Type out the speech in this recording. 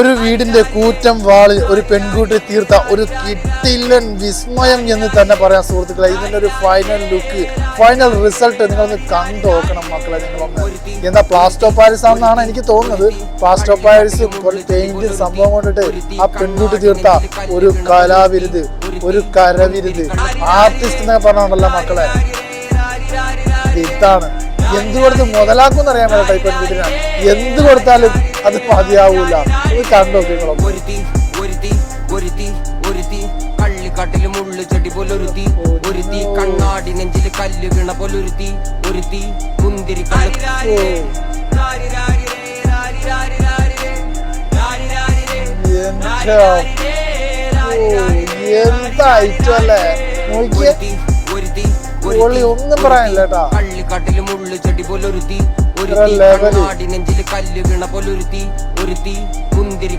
ഒരു വീടിന്റെ കൂറ്റം വാളിൽ ഒരു പെൺകുട്ടി തീർത്ത ഒരു കിട്ടില്ലൻ വിസ്മയം എന്ന് തന്നെ പറയാം സുഹൃത്തുക്കളെ. ഇതിന്റെ ഒരു ഫൈനൽ ലുക്ക് ഫൈനൽ റിസൾട്ട് നിങ്ങളൊന്ന് കണ്ടു നോക്കണം മക്കളെ നിങ്ങളൊന്ന്. എന്താ പ്ലാസ്റ്റോ പാരിസ് ആണെന്നാണ് എനിക്ക് തോന്നുന്നത്. പ്ലാസ്റ്റോ പാരിസ് പെയിന്റ് സംഭവം കൊണ്ടിട്ട് ആ പെൺകുട്ടി തീർത്ത ഒരു കലാവിരുത് ഒരു കരവിരുത്. ആർട്ടിസ്റ്റ് എന്നൊക്കെ പറഞ്ഞുണ്ടല്ലോ മക്കളെ. ഇതാണ്. എന്ത് കൊടുത്ത് മുതലാക്കും അറിയാൻ പറ്റട്ടെ ടൈപ്പ് പെൺകുട്ടിനെ എന്ത് കൊടുത്താലും അത് മതിയാവൂല ഇത് കണ്ടോ നിങ്ങളൊന്ന് ഒരുത്തി ഒരുത്തി ഒരുത്തി ഒരുത്തി കള്ളിക്കാട്ടിൽ മുള്ളു ചെടി പോലൊരുത്തി ഒരുത്തി കണ്ണാടി നെഞ്ചിൽ കല്ല് വീണ പോലൊരുത്തി ഒരുത്തി മുന്തിരി എന്ത് ഐറ്റം അല്ലേ നോക്കിയേ ഒന്നും പറയാനില്ല കേട്ടാ. കള്ളിക്കാട്ടിൽ മുള്ളു ചെടി പോലൊരുത്തി ഇത്ര ഒരുത്തി level. കണ്ണാടി നെഞ്ചിൽ കല്ല് വീണ പോലൊരുത്തി ഒരുത്തി മുന്തിരി